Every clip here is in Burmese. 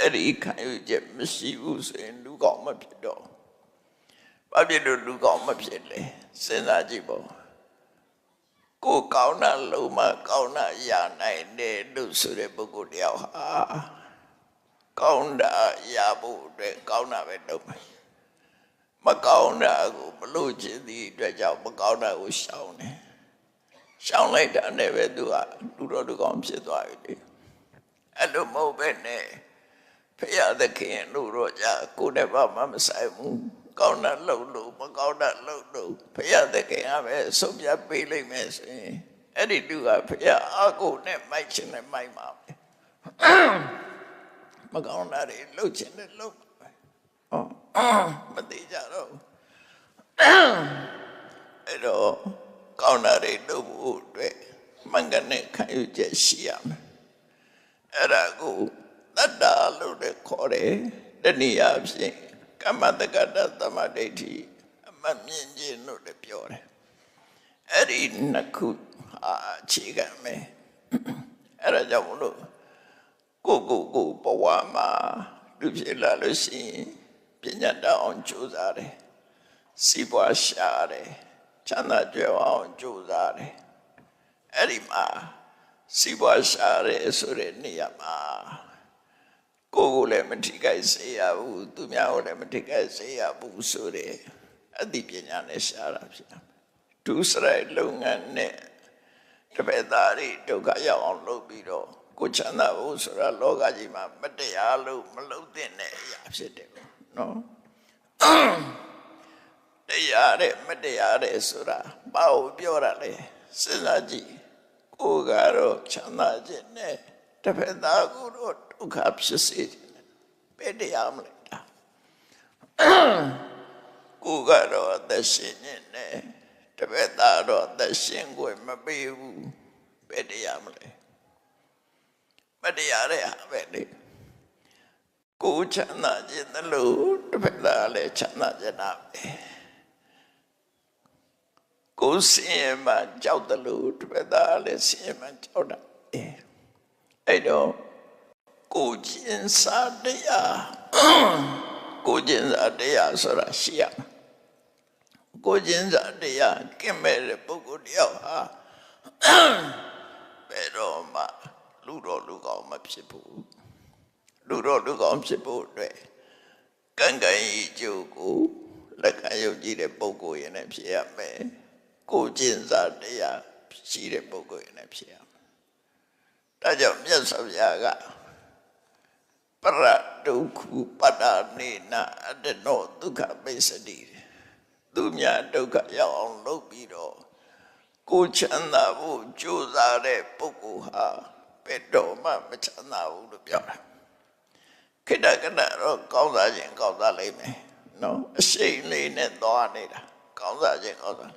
အဲ့ဒီခံယူချက်မရှိဘူးဆိုရင်လူကောင်းမဖြစ်တော့ဘာဖြစ်လို့လူကောင်းမဖြစ်လဲစဉ်းစားကြည့်ပေါ့ကိုယ်ကောင်းတာလုံးမကောင်းတာရနိုင်တယ်လို့ဆိုတဲ့ပုဂ္ဂိုလ်တယောက်ဟာကောင်းတာရဖို့အတွက်ကောင်းတာပဲလုပ်မယ်မကောင်းတာကိုမလို့ခြင်းသည့်အတွက်ကြောင့်မကောင်းတာကိုရှောင်တယ်ရှောင်လိုက်တာနဲ့ပဲသူကလူတော်လူကောင်းဖြစ်သွားပြီလေအဲ့လိုမဟုတ်ပဲနဲ့ ဖရာသခင်လူတော်ကြကိုယ်နဲ့ဘာမှမဆိုင်ဘူးကောင်းတာလုပ်လို့မကောင်းတာလုပ်လို့ဖရာသခင်ကပဲဆုံးဖြတ်ပေးလိုက်မယ်ဆိုရင်အဲ့ဒီလူကဖရာအကိုနဲ့မိုက်ချင်နဲ့မိုက်မှာပဲမကောင်းတာတွေလုပ်ချင်တယ်လုပ်မှာပဲဟောမသေးကြတော့ဘူးအဲ့တော့ကောင်းတာတွေလုပ်ဖို့အတွက်မှန်ကန်တဲ့ခံယူချက်ရှိရမယ်အဲ့ဒါကို တတ္တာလို့လည်းခေါ်တယ်တနည်းအားဖြင့်ကမ္မတက္ကတသမဒိဋ္ဌိအမတ်မြင်ခြင်းလို့လည်းပြောတယ်အဲ့ဒီနှစ်ခုဟာအခြေခံပဲအဲ့ဒါကြောင့်မလို့ကိုကိုကိုဘဝမှာလူဖြစ်လာလို့ရှိရင်ပညာတတ်အောင်ကြိုးစားတယ်စီးပွားရှာတယ်ချမ်းသာကြွယ်ဝအောင်ကြိုးစားတယ်အဲ့ဒီမှာစီးပွားရှာတယ်ဆိုတဲ့နေရာမှာ ကိုယ်ကိုလည်းမထိခိုက်စေရဘူးသူများကိုလည်းမထိခိုက်စေရဘူးဆိုတဲ့အသိပညာနဲ့ရှာတာဖြစ်တယ်ဒုစရိုက်လုပ်ငန်းနဲ့တပည့်သားတွေဒုက္ခရောက်အောင်လုပ်ပြီးတော့ကိုယ်ချမ်းသာဖို့ဆိုတာလောကကြီးမှာမတရားလို့မလုပ်သင့်တဲ့အရာဖြစ်တယ်နော်တရားတဲ့မတရားတဲ့ဆိုတာဘာကိုပြောတာလဲစဉ်းစားကြည့်ကိုယ်ကတော့ချမ်းသာခြင်းနဲ့ တစ်ဖက်သားကိုတော့ဒုက္ခဖြစ်စေခြင်းနဲ့ဘယ်တရားမလဲတာကိုယ်ကတော့အသက်ရှင်ခြင်းနဲ့တစ်ဖက်သားတော့အသက်ရှင်ကိုမပေးဘူးဘယ်တရားမလဲမတရားတဲ့ဟာပဲလေကိုယ်ချမ်းသာခြင်းတလို့တစ်ဖက်သားလည်းချမ်းသာခြင်းနာပဲကိုယ်စင်ရမှကြောက်တယ်လို့တပည့်သားလည်းစင်ရမှကြောက်တာအဲ အဲ့တော့ကိုကျင်စာတရားကိုကျင်စာတရားဆိုတာရှိရမယ်ကိုကျင်စာတရားကင်မဲ့တဲ့ပုဂ္ဂိုလ်တယောက်ဟာဘယ်တော့မှလူတော်လူကောင်းမဖြစ်ဘူးလူတော်လူကောင်းဖြစ်ဖို့အတွက်ကံကံဤကျိုးကိုလက်ခံယုံကြည်တဲ့ပုဂ္ဂိုလ်ရင်လည်းဖြစ်ရမယ်ကိုကျင့်စာတရားရှိတဲ့ပုဂ္ဂိုလ်ရင်လည်းဖြစ်ရမယ် ဒါကြောင့်မြတ်စွာဘုရားကပရဒုက္ခပတ္တနေနာအတ္တနောဒုက္ခပိစတိသူများဒုက္ခရောက်အောင်လုပ်ပြီးတော့ကိုချမ်းသာဖို့ကြိုးစားတဲ့ပုဂ္ဂိုလ်ဟာဘယ်တော့မှမချမ်းသာဘူးလို့ပြောတာခိတ္တကနတော့ကောင်းစားခြင်းကောင်းစားလိမ့်မယ်နော်အရှိန်လေးနဲ့သွားနေတာကောင်းစားခြင်းကောင်းစား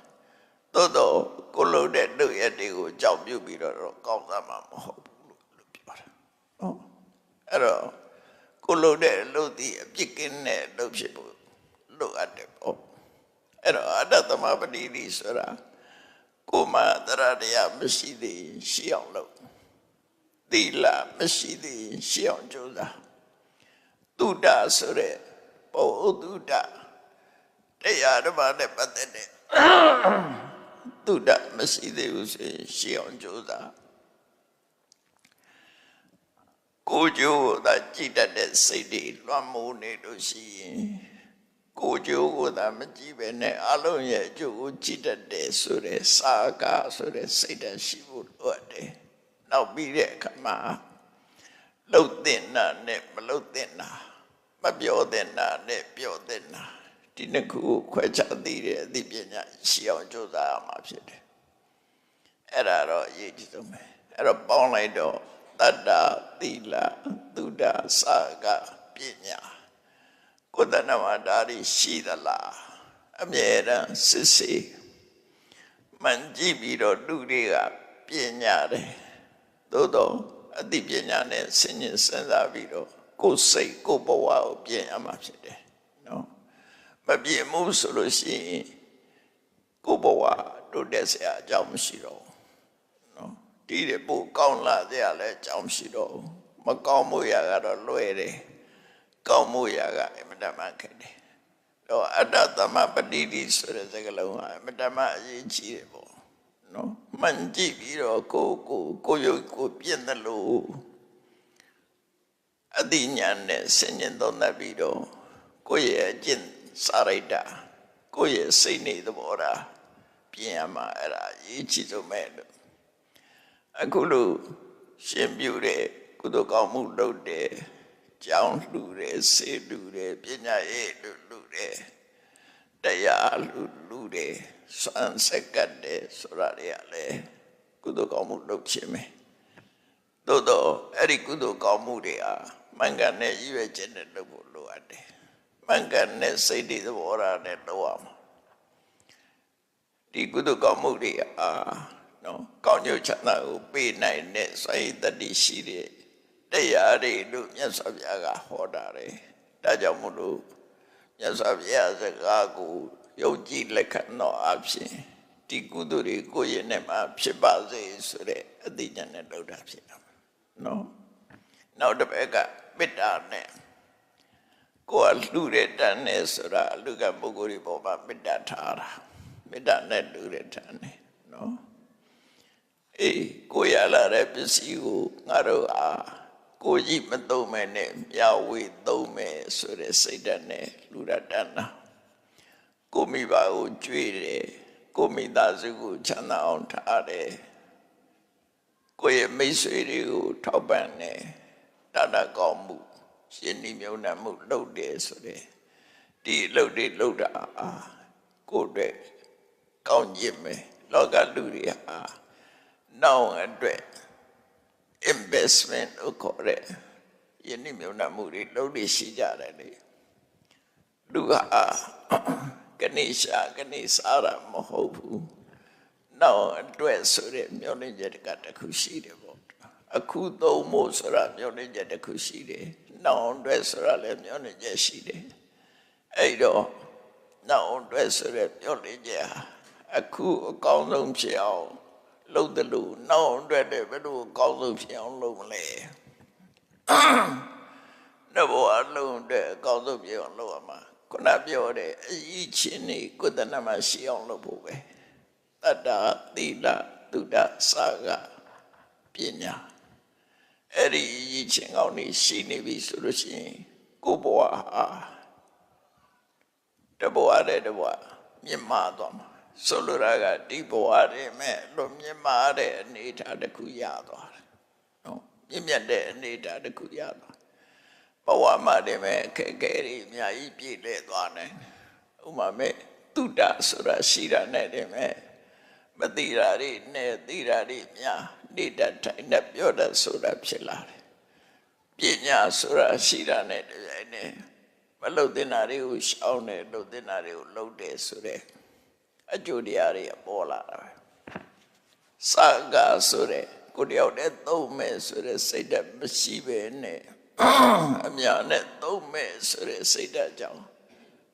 သို့တော့ကိုလုံးတဲ့လူရက်တွေကိုကြောက်ပြုတ်ပြီးတော့ကောင်းစားမှာမဟုတ်ဘူးလို့လို့ပြောတာ နော်အဲ့တော့ကိုလုံးတဲ့လူဒီအပြစ်ကင်းတဲ့လူဖြစ်ဖို့လိုအပ်တယ်ပေါ့အဲ့တော့အတ္တသမပတိတိဆိုတာကိုမတရတရားမရှိသေးရှိအောင်လုပ်သီလမရှိသေးရှိအောင်ကြိုးစားတုဒ္ဒဆိုတဲ့ပုဒ္ဓုဒ္ဒတရားဓမ္မနဲ့ပတ်သက်တဲ့တုဒ္ဒမရှိသေးဘူးဆိုရင်ရှင်းအောင်ကြိုးစား ကိုကျိုးကိုသာကြည်တတ်တဲ့စိတ်တွေလွှမ်းမိုးနေလို့ရှိရင်ကိုကျိုးကိုသာမကြည့်ပဲနဲ့အလုံးရဲ့အကျိုးကိုကြည်တတ်တဲ့ဆိုတဲ့စာကာဆိုတဲ့စိတ်ဓာတ်ရှိဖို့လိုအပ်တယ်နောက်ပြီးတဲ့အခါမှာလှုပ်တဲ့နာနဲ့မလှုပ်တဲ့နာမပြောတဲ့နာနဲ့ပြောတဲ့နာဒီနှစ်ခုကိုခွဲခြားသိတဲ့အသိပညာရှိအောင်ကြိုးစားရမှာဖြစ်တယ်အဲ့ဒါတော့အရေးကြီးဆုံးပဲအဲ့တော့ပေါင်းလိုက်တော့ တတ္တသီလသုဒ္ဓစာကပညာကိုယ်တဏ္ဍမှာဒါတွေရှိသလားအမြဲတမ်းစစ်စစ်မှန်ကြည့်ပြီးတော့လူတွေကပညာတယ်သို့တော့အသိပညာနဲ့ဆင်ញင်စဉ်းစားပြီးတော့ကိုယ်စိတ်ကိုယ်ဘဝကိုပြင်ရမှာဖြစ်တယ်နော်မပြင်မှုဆိုလို့ရှိရင်ကိုယ်ဘဝတို့တဲ့ဆရာအကြောင်းမရှိတော့ဘူးနော် ဒီတဲ့ပို့ကောင်းလာတဲ့လည်းအကြောင်းမရှိတော့ဘူးမကောင်းမှုရကတော့လွယ်တယ်ကောင်းမှုရာကအမတမခက်တယ်တော့အတ္တသမပတိတိဆိုတဲ့စကားလုံးဟာအမတမအရေးကြီးတယ်ပေါ့နော်မှန်ကြည့်ပြီးတော့ကိုယ်ကိုယ်ကိုယ်ရုပ်ကိုယ်ပြည့်တယ်လို့အတိညာနဲ့ဆင်ញင်သုံးသပ်ပြီးတော့ကိုယ့်ရဲ့အကျင့်စာရိတ္တကိုယ့်ရဲ့စိတ်နေသဘောထားပြင်ရမှာအဲ့ဒါအရေးကြီးဆုံးပဲလို့ အခုလို့ရှင်ပြုတဲ့ကုသိုလ်ကောင်းမှုလုပ်တဲ့ကြောင်းလှူတယ်စေလှူတယ်ပညာရေးလှူလှူတယ်တရားလှူလှူတယ်စွမ်းစက်ကတ်တယ်ဆိုတာတွေကလည်းကုသိုလ်ကောင်းမှုလုပ်ခြင်းပဲသို့တော့အဲ့ဒီကုသိုလ်ကောင်းမှုတွေဟာမှန်ကန်တဲ့ရည်ရွယ်ချက်နဲ့လုပ်ဖို့လိုအပ်တယ်မှန်ကန်တဲ့စိတ်တွေသဘောထားနဲ့လုပ်ရမှာဒီကုသိုလ်ကောင်းမှုတွေဟာ နော်ကောင်းကျိုးချမ်းသာကိုပေးနိုင်တဲ့စိုက်တတိရှိတဲ့တရားတွေလို့မြတ်စွာဘုရားကဟောတာတယ်ဒါကြောင့်မို့လို့မြတ်စွာဘုရားစကားကိုယုံကြည်လက်ခံတော့အဖြစ်ဒီကုသိုလ်တွေကိုယ့်ရဲ့နဲ့မှာဖြစ်ပါစေဆိုတဲ့အသိဉာဏ်နဲ့လုပ်တာဖြစ်တာနော်နောက်တစ်ဘက်ကမေတ္တာနဲ့ကိုယ်ကလှူတဲ့တန်နဲ့ဆိုတာအလူကပုဂ္ဂိုလ်တွေပေါ်မှာမေတ္တာထားတာမေတ္တာနဲ့လှူတဲ့တန်နဲ့နော် အေးကိုရလာတဲ့ပစ္စည်းကိုငါတို့အားကိုကြီးမသုံးမဲ့နဲ့မြဝေသုံးမဲ့ဆိုတဲ့စိတ်ဓာတ်နဲ့လူရတန်တာကိုမိဘကိုကြွေးတယ်ကိုမိသားစုကိုချမ်းသာအောင်ထားတယ်ကိုရဲ့မိတ်ဆွေတွေကိုထောက်ပံ့တယ်တတကောင်းမှုရှင်ဒီမြုံနှံမှုလုပ်တယ်ဆိုတဲ့ဒီလုပ်တွေလုပ်တာအာကိုယ့်အတွက်ကောင်းခြင်းပဲလောကလူတွေဟာ နောက်အတွက် investment လို့ခေါ်တဲ့ယနေ့မြုံနာမှုတွေလုံးနေရှိကြတယ်လေလူဟာကနေရှာကနေစားတာမဟုတ်ဘူးနောက်အတွက်ဆိုတဲ့မျောလင့်ချက်ကတစ်ခုရှိတယ်ပေါ့အခုသုံးဖို့ဆိုတာမျောလင့်ချက်တစ်ခုရှိတယ်နောက်အတွက်ဆိုတာလည်းမျောလင့်ချက်ရှိတယ်အဲ့တော့နောက်အတွက်ဆိုတဲ့မျောလင့်ချက်ဟာအခုအကောင်းဆုံးဖြစ်အောင် လုပ်တယ်လို့နောက်အတွက်လည်းဘယ်လိုအကောင်းဆုံးဖြစ်အောင်လုပ်မလဲနဘောအလုံးအတွက်အကောင်းဆုံးဖြစ်အောင်လုပ်ရမှာခုနပြောတဲ့အရေးချင်းနေကုသနာမှာရှိအောင်လုပ်ဖို့ပဲတတ္တာသီလသုဒ္ဓစာကပညာအဲ့ဒီအရေးချင်းကောင်းနေရှိနေပြီဆိုလို့ရှိရင်ကိုယ်ဘဝဟာတဘဝတဲ့တဘဝမြင့်မာသွားမှာ ဆိုလိုတာကဒီဘဝတည်းမဲ့လွန်မြင့်မာတဲ့အနေအထားတစ်ခုရသွားတယ်နော်မြင့်မြတ်တဲ့အနေအထားတစ်ခုရသွားဘဝမှာတည်းမဲ့အခက်အခဲတွေအများကြီးပြည့်လဲသွားတယ်ဥမာမဲ့တုဒ္ဒဆိုတာရှိတာနဲ့တည်းမဲ့မတိရာတွေနဲ့တိရာတွေများနေတာထိုင်နဲ့ပြောတတ်ဆိုတာဖြစ်လာတယ်ပညာဆိုတာရှိတာနဲ့တည်းနဲ့မလုတ်တင်တာတွေကိုရှောင်းတယ်လုတ်တင်တာတွေကိုလှုပ်တယ်ဆိုတဲ့ အကျိုးတရားတွေပေါ်လာတာပဲစာကဆိုတဲ့ကိုတယောက်တည်းသုံးမဲ့ဆိုတဲ့စိတ်ဓာတ်မရှိပဲနဲ့အများနဲ့သုံးမဲ့ဆိုတဲ့စိတ်ဓာတ်ကြောင့်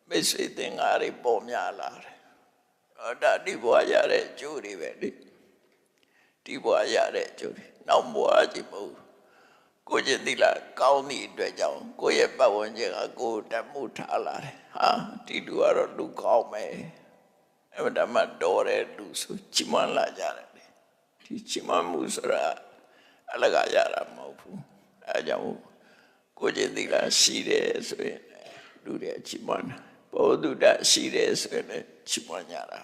မိတ်ဆွေသင်္ကားတွေပေါ်များလာတယ်။အော်ဒါဒီဘဝရတဲ့အကျိုးတွေပဲလေ။ဒီဘဝရတဲ့အကျိုးတွေနောက်ဘဝကြည့်မဟုတ်ကိုကျင်သီလကောင်းသည့်အတွက်ကြောင့်ကိုရဲ့ပတ်ဝန်းကျင်ကကိုတမှုထားလာတယ်။ဟာဒီလူကတော့လူကောင်းမယ်။ အဲ့ဒါမှတော်တဲ့လူဆိုချီးမွမ်းလာကြတယ်လေဒီချီးမွမ်းမှုဆိုတာအလကားရတာမဟုတ်ဘူးအဲကြောင့်ကိုကျင့်သီလရှိတယ်ဆိုရင်လူတွေချီးမွမ်းဘောဓုတရှိတယ်ဆိုရင်လည်းချီးမွမ်းကြတာ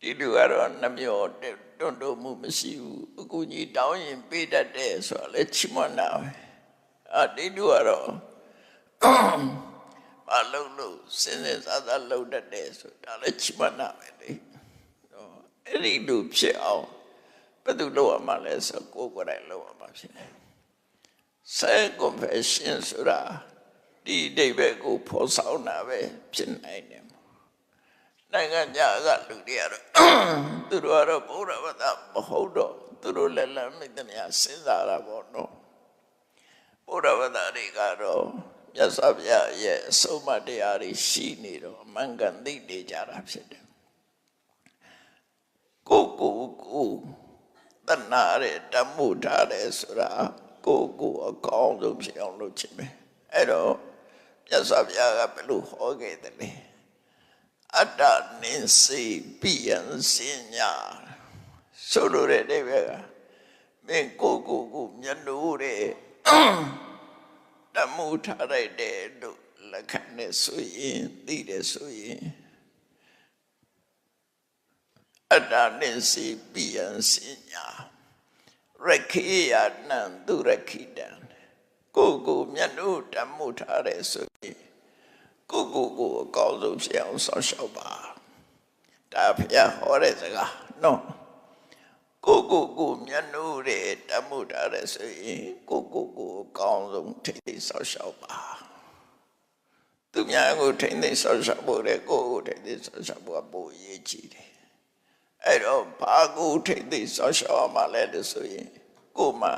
ဒီလူကတော့နှမျောတွန့်တုံမှုမရှိဘူးအကူကြီးတောင်းရင်ပေးတတ်တယ်ဆိုတော့လည်းချီးမွမ်းတာပဲအာဒီလူကတော့ မလုံလို့စဉ်းစဉ်စားစားလုံတတ်တယ်ဆိုတာလည်းချမနာပဲလေနော်အဲ့ဒီလိုဖြစ်အောင်ဘယ်သူလုပ်ရမှာလဲဆိုကိုယ်ကိုယ်တိုင်လုပ်ရမှာဖြစ်တယ် self confession ဆိုတာဒီအတိတ်ပဲကိုဖော်ဆောင်တာပဲဖြစ်နိုင်တယ်နိုင်ငံခြားကလူတွေကတော့သူတို့ကတော့ဘုရားဘာသာမဟုတ်တော့သူတို့လည်းလည်းမိသမျှစဉ်းစားတာပေါ့နော်ဘုရားဘာသာတွေကတော့ မြတ်စွာဘုရားရဲ့အဆုံးအမတရားတွေရှိနေတော့အမှန်ကန်သိနေကြတာဖြစ်တယ်ကိုကိုကိုတဏှာရဲ့တမှုထားတယ်ဆိုတာကိုကိုအကောင်းဆုံးဖြစ်အောင်လုပ်ချင်ပဲအဲ့တော့မြတ်စွာဘုရားကဘယ်လိုဟောခဲ့တယ်လဲအတ္တနင်းစီပိယံစင်ညာဆိုလိုတဲ့အိဗယ်ကမင်းကိုကိုကိုမျက်နှိုးတဲ့ တမှုထားလိုက်တဲ့လို့လက်ခံနေဆိုရင်သိတယ်ဆိုရင်အတ္တနင်းစီပိယံစင်ညာရခိယနံသူရခိတံကိုကိုမျက်နှိုးတမှုထားတဲ့ဆိုရင်ကိုကိုကိုအကောင်းဆုံးဖြစ်အောင်ဆောက်ရှောက်ပါဒါဖျားဟောတဲ့စကားနော် ကိုကိုကိုမျက်နှိုးတဲ့တမှုထားတဲ့ဆိုရင်ကိုကိုကိုအကောင်းဆုံးထိတ်ထိတ်ဆောက်ရှောက်ပါသူများကိုထိတ်ထိတ်ဆောက်ရှောက်ဖို့တဲ့ကိုကိုထိတ်ထိတ်ဆောက်ရှောက်ဖို့ကပိုအရေးကြီးတယ်အဲ့တော့ဘာကိုထိတ်ထိတ်ဆောက်ရှောက်မှလဲလို့ဆိုရင်ကိုမှ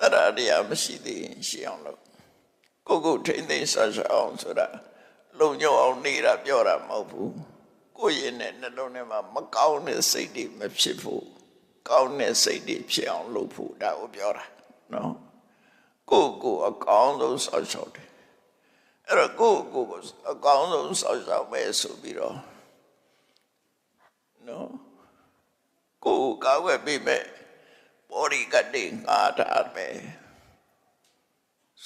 တရတရားမရှိသေးရင်ရှင်းအောင်လုပ်ကိုကိုထိတ်ထိတ်ဆောက်ရှောက်အောင်ဆိုတာလုံညုံအောင်နေတာပြောတာမဟုတ်ဘူးကိုယ့်ရဲ့နဲ့နှလုံးထဲမှာမကောင်းတဲ့စိတ်တွေမဖြစ်ဖို့ ကောင်းတဲ့စိတ်တွေဖြစ်အောင်လုပ်ဖို့ဒါကိုပြောတာနော်ကိုယ့်ကိုယ်အကောင်းဆုံးဆောက်ရှောက်တယ်အဲ့တော့ကိုယ့်ကိုယ်ကိုအကောင်းဆုံးဆောက်ရှောက်မယ်ဆိုပြီးတော့နော်ကိုယ်ကောက်ွယ်ပြီးမဲ့ဘောရီကတိငါတာပဲ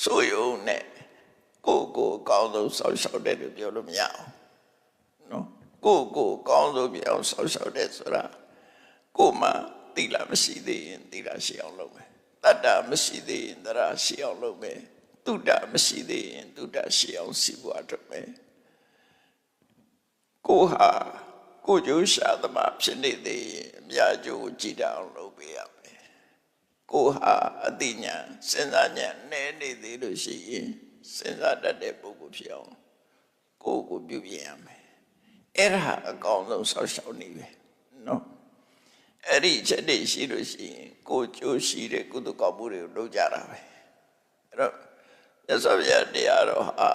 ဆိုယုံနဲ့ကိုယ့်ကိုယ်အကောင်းဆုံးဆောက်ရှောက်တယ်လို့ပြောလို့မရအောင်နော်ကိုယ့်ကိုယ်အကောင်းဆုံးပြောင်းဆောက်ရှောက်တယ်ဆိုတာကိုယ်မှ တိလာမရှိသေးရင်တိလာရှိအောင်လုပ်မယ်တတ္တမရှိသေးရင်တရရှိအောင်လုပ်မယ်တုဒ္ဒမရှိသေးရင်တုဒ္ဒရှိအောင်စီပွားထုတ်မယ်ကိုဟာကိုကျိုးရှာသမားဖြစ်နေသေးရင်အများကျိုးကြည်တအောင်လုပ်ပေးရမယ်ကိုဟာအတိညာစဉ်းစားဉာဏ်နည်းနေသေးလို့ရှိရင်စဉ်းစားတတ်တဲ့ပုဂ္ဂိုလ်ဖြစ်အောင်ကိုယ်ကိုပြုပြင်ရမယ်အဲ့ဒါအကောင်းဆုံးဆောက်ရှောက်နေပဲနော် အဲ့ဒီချက်တွေရှိလို့ရှိရင်ကိုကြိုးရှိတဲ့ကုသကောက်မှုတွေကိုလုပ်ကြတာပဲအဲ့တော့မြတ်စွာဘုရားတရားတော်ဟာ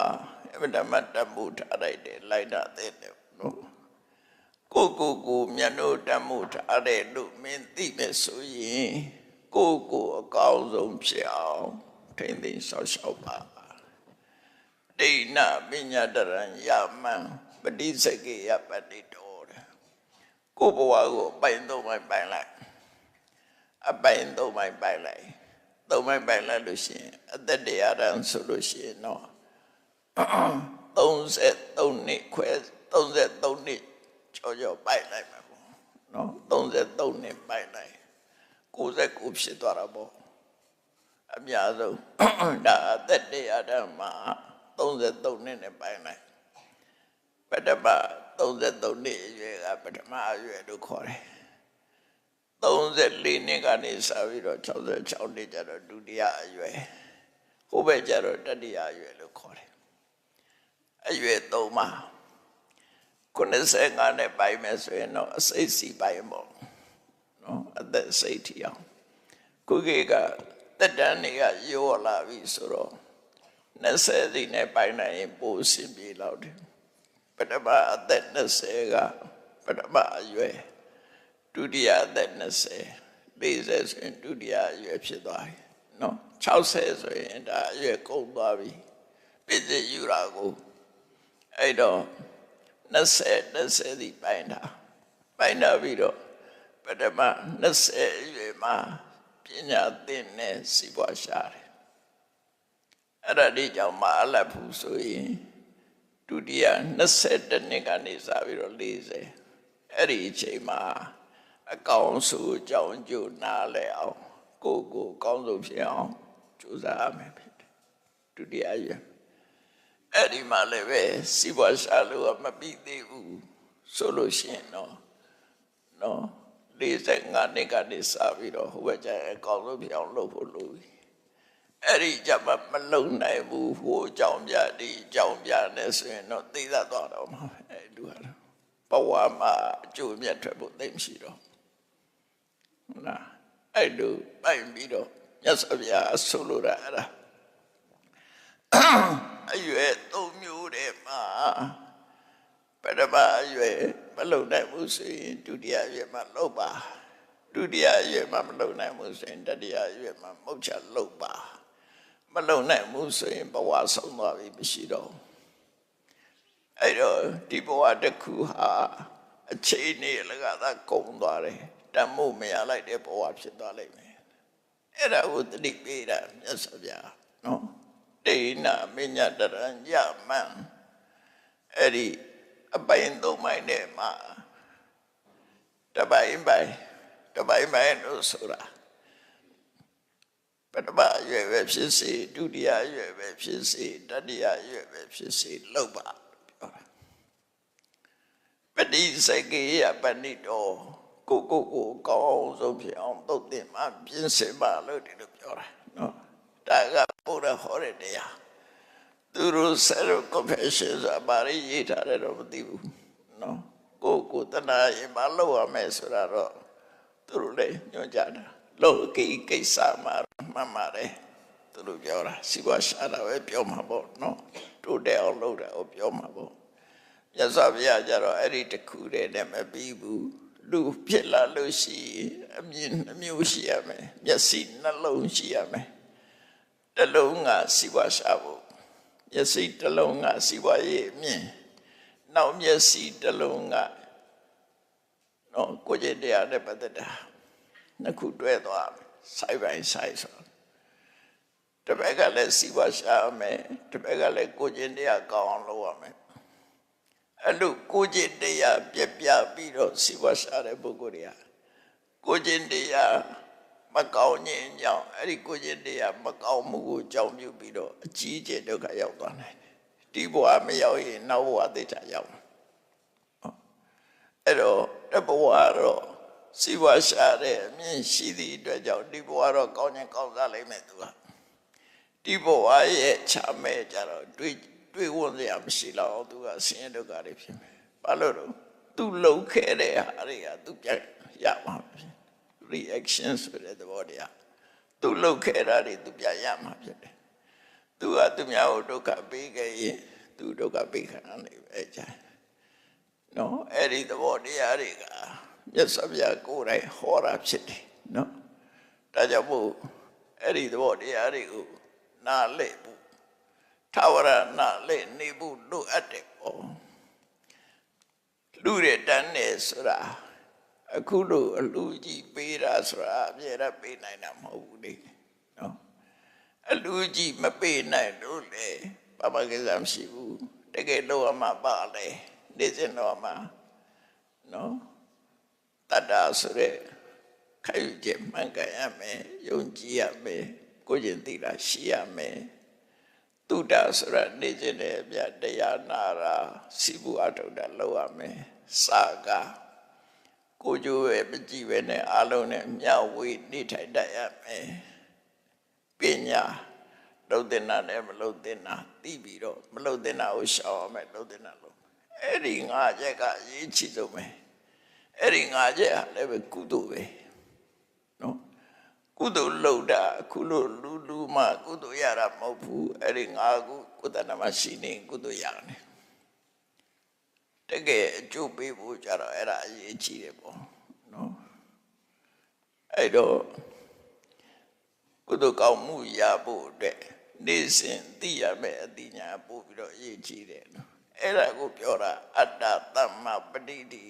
အမြဲတမ်းတတ်မှုထားလိုက်တယ်လိုက်တာတဲ့နော်ကိုကိုကိုမျက်နှာတတ်မှုထားတဲ့လို့မင်းသိမယ်ဆိုရင်ကိုကိုအကောင်းဆုံးဖြစ်အောင်ထိမ့်သိမ်းဆောက်ရှောက်ပါဒိဏပညာတရံယမံပฏิစကေယပတိတော်တဲ့ ကိုဘဝကိုအပိုင်သုံးပိုင်းပိုင်လိုက်အပိုင်သုံးပိုင်းပိုင်လိုက်သုံးပိုင်းပိုင်လိုက်လို့ရှိရင်အသက်တရားတန်းဆိုလို့ရှိရင်တော့33နှစ်ခွဲ33နှစ်ကြောကြောပိုင်လိုက်မှာပေါ့နော်33နှစ်ပိုင်လိုက်69ဖြစ်သွားတာပေါ့အများဆုံးဒါအသက်တရားတန်းမှာ33နှစ်နဲ့ပိုင်လိုက်ပထမ 33နှစ်အရွယ်ကပထမအရွယ်လို့ခေါ်တယ်34နှစ်ကနေစပြီးတော့66နှစ်ကျတော့ဒုတိယအရွယ်ဟိုဘက်ကျတော့တတိယအရွယ်လို့ခေါ်တယ်အရွယ်3မှာ95နဲ့ပိုင်မယ်ဆိုရင်တော့အစိတ်စီပိုင်ပေါ့နော်အသက်စိတ်ထီအောင်ကိုကြီးကတက်တန်းတွေကရောလာပြီဆိုတော့20စီနဲ့ပိုင်နိုင်ရင်ပို့စင်ပြေလောက်တယ် ပထမအသက်20ကပထမအရွယ်ဒုတိယအသက်20 40ဆိုရင်ဒုတိယအရွယ်ဖြစ်သွားပြီနော်60ဆိုရင်ဒါအရွယ်ကုန်သွားပြီပြည့်စုံယူတာကိုအဲ့တော့20 20ဒီပိုင်တာပိုင်တာပြီးတော့ပထမ20အရွယ်မှာပညာသင်နဲ့စီးပွားရှာတယ်အဲ့ဒါဒီကြောင့်မအလတ်ဘူးဆိုရင် ဒုတိယ22နှစ်ကနေစပြီးတော့40အဲ့ဒီအချိန်မှာအကောင်စုအကြောင်းကျိုးနားလဲအောင်ကိုကိုအကောင်းဆုံးဖြစ်အောင်ကြိုးစားရမယ်ဖြစ်တယ်ဒုတိယရအဲ့ဒီမှာလည်းပဲစီးပွားရှာလို့မပြီးသေးဘူးဆိုလို့ရှိရင်တော့နော်45နှစ်ကနေစပြီးတော့ဟိုဘက်ကျအကောင်းဆုံးဖြစ်အောင်လုပ်ဖို့လိုပြီ အဲ့ဒီကြမှာမလုံနိုင်ဘူးဟိုအကြောင်းပြဒီအကြောင်းပြနေဆိုရင်တော့သိသသွားတော့မှာအဲ့လူဟာဘဝမှာအကျိုးမြတ်ထွက်ဖို့သိမရှိတော့ဟုတ်လားအဲ့လိုပိုင်ပြီးတော့မြတ်စွာဘုရားဆိုလိုတာအဲ့ဒါအရွယ်သုံးမျိုးတည်းမှာပထမအရွယ်မလုံနိုင်ဘူးဆိုရင်ဒုတိယအရွယ်မှာလုံပါဒုတိယအရွယ်မှာမလုံနိုင်ဘူးဆိုရင်တတိယအရွယ်မှာမုတ်ချလုံပါ မမလုံနိုင်ဘူးဆိုရင်ဘဝဆုံးသွားပြီမရှိတော့ဘူးအဲ့တော့ဒီဘဝတစ်ခုဟာအချိန်နဲ့လည်းကသာကုန်သွားတယ်တတ်မှုမရလိုက်တဲ့ဘဝဖြစ်သွားလိမ့်မယ်အဲ့ဒါကိုတတိပေးတာမြတ်စွာဘုရားနော်တေနာမညတရံယမံအဲ့ဒီအပိုင်သုံးပိုင်းနဲ့မှာတပိုင်းပိုင်းတပိုင်းပိုင်းလို့ဆိုတာ ပထမအရွယ်ပဲဖြစ်စေဒုတိယအရွယ်ပဲဖြစ်စေတတိယအရွယ်ပဲဖြစ်စေလောက်ပါပြောတာပฏิစကေယပဏိတောကိုကိုကိုကောင်းဆုံးဖြစ်အောင်သုတ်တင်မှပြင်ဆင်ပါလို့ဒီလိုပြောတာနော်ဒါကဘုရားဟောတဲ့တရားသူတို့ self confession ဆိုတာဘာလို့ရေးထားတယ်တော့မသိဘူးနော်ကိုကိုတနာရင်မလုပ်ရမယ်ဆိုတာတော့သူတို့လည်းညွှန်ကြတာ လောကီကိစ္စမှာမှန်ပါတယ်သူတို့ပြောတာစီဝါရှာတာပဲပြောမှာပေါ့နော်တို့တဲ့အောင်လုပ်တယ်ဟောပြောမှာပေါ့မြတ်စွာဘုရားကြတော့အဲ့ဒီတခုတည်းနဲ့မပြီးဘူးလူဖြစ်လာလို့ရှိရင်အမြင်နှမျိုးရှိရမယ်မျက်စိနှလုံးရှိရမယ်တစ်လုံးကစီဝါရှာဖို့မျက်စိတစ်လုံးကစီဝါရေးအမြင်နောက်မျက်စိတစ်လုံးကနော်ကိုယ်ကျင့်တရားနဲ့ပတ်သက်တာ နှစ်ခုတွဲသွားမယ်ဆိုင်ပိုင်းဆိုင်ဆိုတစ်ဘက်ကလည်းစီဝါရှာမယ်တစ်ဘက်ကလည်းကိုယ်ကျင့်တရားကောင်းအောင်လုပ်ရမယ်အဲ့လိုကိုယ်ကျင့်တရားပြက်ပြပြီးတော့စီဝါရှာတဲ့ပုဂ္ဂိုလ်တွေကကိုယ်ကျင့်တရားမကောင်းခြင်းကြောင့်အဲ့ဒီကိုယ်ကျင့်တရားမကောင်းမှုကိုကြောင့်ပြုပြီးတော့အကြီးကျယ်ဒုက္ခရောက်သွားနိုင်တယ်ဒီဘဝမရောက်ရင်နောက်ဘဝသိချာရောက်မှာအဲ့တော့တဘဝတော့ စီဝါရှာတဲ့အမြင်ရှိသည့်အတွက်ကြောင့်ဒီဘဝတော့ကောင်းခြင်းကောင်းစားလိမ့်မယ်သူကဒီဘဝရဲ့ချမဲ့ကြတော့တွေးတွေးဝန်းစရာမရှိတော့သူကဆင်းရဲဒုက္ခတွေဖြစ်မယ်ဘာလို့လဲသူလှုပ်ခဲတဲ့ဟာတွေကသူပြန်ရမှာဖြစ် reaction ဆိုတဲ့သဘောတရားသူလှုပ်ခဲတာတွေသူပြန်ရမှာဖြစ်တယ်သူကသူများကိုဒုက္ခပေးခဲ့ရင်သူဒုက္ခပေးခံရနေပဲကြတယ်နော်အဲ့ဒီသဘောတရားတွေက မြတ်စွာဘုရားကိုယ်တိုင်ဟောတာဖြစ်တယ်နော်ဒါကြောင့်မို့အဲ့ဒီသဘောတရားတွေကိုနားလည်ဖို့ထာဝရနားလည်နေဖို့လိုအပ်တယ်ပေါ့လူတွေတန်းနေဆိုတာအခုလိုအလူကြီးပေးတာဆိုတာအပြည့်ရပေးနိုင်တာမဟုတ်ဘူးလေနော်အလူကြီးမပေးနိုင်လို့လေဘာမှကိစ္စမရှိဘူးတကယ်လို့အမှပါလေနေစင်တော့မှနော် တတ္တာဆိုတဲ့ခိုင်ကြမှန်ကန်ရမယ်ယုံကြည်ရမယ်ကိုကျင်သိတာရှိရမယ်တုဒ္ဒဆိုတာနေစင်တဲ့အပြတရားနာတာစီဘူးအထုတ်တာလောက်ရမယ်စာကကိုကျိုးပဲမကြည့်ပဲနဲ့အလုံးနဲ့မျှဝေနေထိုင်တတ်ရမယ်ပညာလုံတဲ့နာနဲ့မလုံတဲ့နာသိပြီးတော့မလုံတဲ့နာကိုရှောင်ရမယ်လုံတဲ့နာလို့အဲ့ဒီငါးချက်ကအရေးကြီးဆုံးပဲ အဲ့ဒီငါးချက်ဟာလည်းပဲကုသိုလ်ပဲနော်ကုသိုလ်လုပ်တာအခုလို့လူလူမှကုသိုလ်ရတာမဟုတ်ဘူးအဲ့ဒီငါးခုကုသနာမရှိနေကုသိုလ်ရတယ်တကယ်အကျိုးပေးဖို့ကြတော့အဲ့ဒါအရေးကြီးတယ်ပေါ့နော်အဲ့တော့ကုသိုလ်ကောင်းမှုရဖို့အတွက်နေစဉ်သိရမယ်အတိညာပို့ပြီးတော့အရေးကြီးတယ်နော်အဲ့ဒါကိုပြောတာအတ္တသမ္မပဋိတိ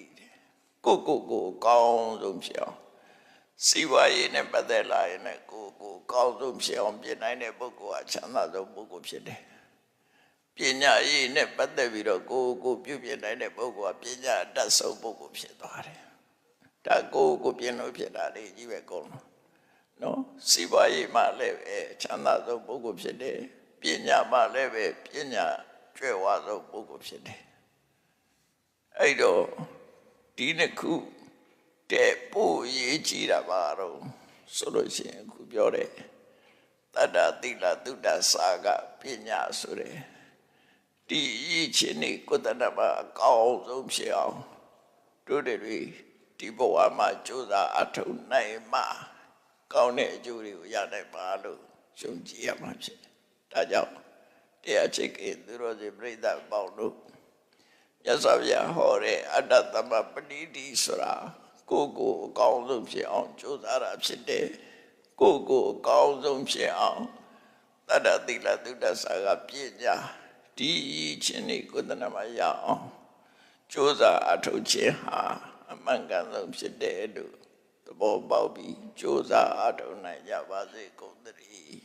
ကိုကိုကိုကောင်းဆုံးဖြစ်အောင်စီဝါရေးနဲ့ပတ်သက်လာရင်လည်းကိုကိုကောင်းဆုံးဖြစ်အောင်ပြင်နိုင်တဲ့ပုဂ္ဂိုလ်ဟာချမ်းသာဆုံးပုဂ္ဂိုလ်ဖြစ်တယ်ပညာရေးနဲ့ပတ်သက်ပြီးတော့ကိုကိုပြုပြင်နိုင်တဲ့ပုဂ္ဂိုလ်ကပညာတတ်ဆုံးပုဂ္ဂိုလ်ဖြစ်သွားတယ်ဒါကိုကိုပြင်လို့ဖြစ်တာလေကြီးပဲကုန်လို့နော်စီပွားရေးမှလည်းပဲချမ်းသာဆုံးပုဂ္ဂိုလ်ဖြစ်တယ်ပညာမှလည်းပဲပညာကျွဲ့ဝါဆုံးပုဂ္ဂိုလ်ဖြစ်တယ်အဲ့တော့ ဒီနှစ်ခုတဲ့ပို့ရေးကြည့်တာပါတော့ဆိုလို့ရှိရင်အခုပြောတယ်တတ္တတိလသုတ္တစာကပညာဆိုတယ်ဒီရည်ချင်းနေကိုယ်တဏ္ဍမှာအကောင်းဆုံးဖြစ်အောင်တို့တွေဒီဘဝမှာကြိုးစားအထောက်နိုင်မှာကောင်းတဲ့အကျိုးတွေကိုရနိုင်ပါလို့ယုံကြည်ရမှာဖြစ်တယ်။ဒါကြောင့်တရားချိတ်ကေသူတော်စင်ပြိဿပေါင်းတို့ မြတ်စွာဘုရားဟောတဲ့အတ္တသမပဏိတိဆိုတာကိုယ်ကိုအကောင်းဆုံးဖြစ်အောင်ကြိုးစားတာဖြစ်တယ်။ကိုယ်ကိုအကောင်းဆုံးဖြစ်အောင်တတ္တသီလသုဒ္ဓဆာကပညာဒီချင်းနေကုသနာမရအောင်ကြိုးစားအထောက်ခြင်းဟာအမှန်ကန်ဆုံးဖြစ်တယ်လို့သဘောပေါက်ပြီးကြိုးစားအထောက်နိုင်ကြပါစေကုန်သတည်း